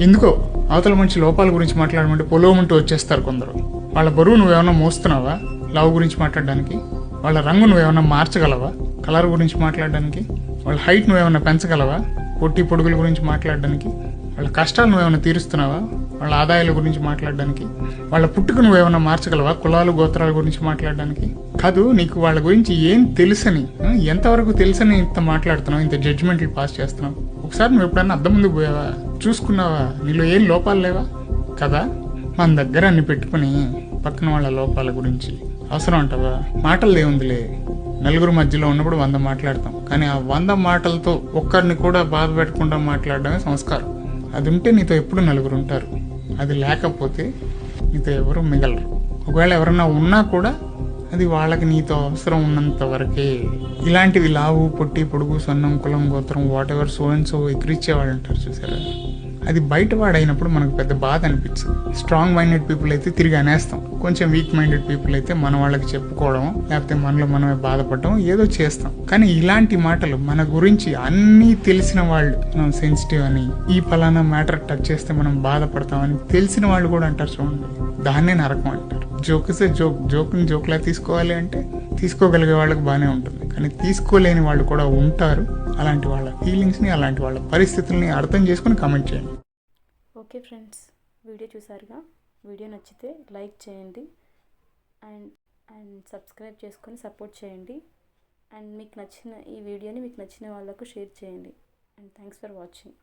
ఎందుకో? అవతల మంచి లోపాల గురించి మాట్లాడమంటే పొలవమంటూ వచ్చేస్తారు కొందరు. వాళ్ళ బరువు నువ్వేమన్నా మోస్తున్నావా? లవ్ గురించి మాట్లాడడానికి? వాళ్ళ రంగు నువ్వేమన్నా మార్చగలవా? కలర్ గురించి మాట్లాడడానికి? వాళ్ళ హైట్ నువ్వేమన్నా పెంచగలవా? పొట్టి పొడుగుల గురించి మాట్లాడడానికి? వాళ్ళ కష్టాలు నువ్వేమైనా తీరుస్తున్నావా? వాళ్ళ ఆదాయాల గురించి మాట్లాడడానికి? వాళ్ళ పుట్టుక నువ్వేమైనా మార్చగలవా? కులాలు గోత్రాల గురించి మాట్లాడడానికి? కాదు నీకు వాళ్ళ గురించి ఏం తెలుసని. ఎంతవరకు తెలుసని ఇంత మాట్లాడుతున్నావు ఇంత జడ్జిమెంట్లు పాస్ చేస్తున్నావు? ఒకసారి నువ్వు ఎప్పుడన్నా అద్దం ముందుకు పోయావా? చూసుకున్నావా? నీలో ఏం లోపాలు లేవా? కదా? మన దగ్గర అన్ని పెట్టుకుని పక్కన వాళ్ళ లోపాల గురించి. అవసరం అంటావా? మాటలు ఏముందిలే నలుగురు మధ్యలో ఉన్నప్పుడు వంద మాట్లాడతాం. కానీ ఆ వంద మాటలతో ఒక్కరిని కూడా బాధ పెట్టకుండా మాట్లాడడమే సంస్కారం. అది ఉంటే నీతో ఎప్పుడు నలుగురు ఉంటారు. అది లేకపోతే నీతో ఎవరు మిగలరు. ఒకవేళ ఎవరన్నా ఉన్నా కూడా అది వాళ్ళకి నీతో అవసరం ఉన్నంత వరకే. ఇలాంటివి లావు పొట్టి పొడుగు సొన్నం కులం గోత్రం whatever so and so ఎక్కిరిచ్చేవాళ్ళు అంటారు చూసారా? అది బయటవాడైనప్పుడు మనకు పెద్ద బాధ అనిపించదు స్ట్రాంగ్ మైండెడ్ పీపుల్ అయితే తిరిగి అనేస్తాం. కొంచెం వీక్ మైండెడ్ పీపుల్ అయితే మన వాళ్ళకి చెప్పుకోవడం లేకపోతే మనలో మనమే బాధపడడం ఏదో చేస్తాం. కానీ ఇలాంటి మాటలు మన గురించి అన్నీ తెలిసిన వాళ్ళు మనం సెన్సిటివ్ అని ఈ ఫలానా మ్యాటర్ టచ్ చేస్తే మనం బాధపడతామని తెలిసిన వాళ్ళు కూడా అంటారు చూడండి. దాన్నే నరకం అంటారు. జోక్ జోక్ జోక్ని జోక్లా తీసుకోవాలి అంటే తీసుకోగలిగే వాళ్ళకి బాగానే ఉంటుంది. కానీ తీసుకోలేని వాళ్ళు కూడా ఉంటారు. అలాంటి వాళ్ళ ఫీలింగ్స్ని అలాంటి వాళ్ళ పరిస్థితుల్ని అర్థం చేసుకుని కామెంట్ చేయండి. ఓకే ఫ్రెండ్స్ వీడియో చూసారుగా? వీడియో నచ్చితే లైక్ చేయండి. అండ్ అండ్ సబ్స్క్రైబ్ చేసుకొని సపోర్ట్ చేయండి. అండ్ మీకు నచ్చిన ఈ వీడియోని మీకు నచ్చిన వాళ్ళకు షేర్ చేయండి. And thanks for watching.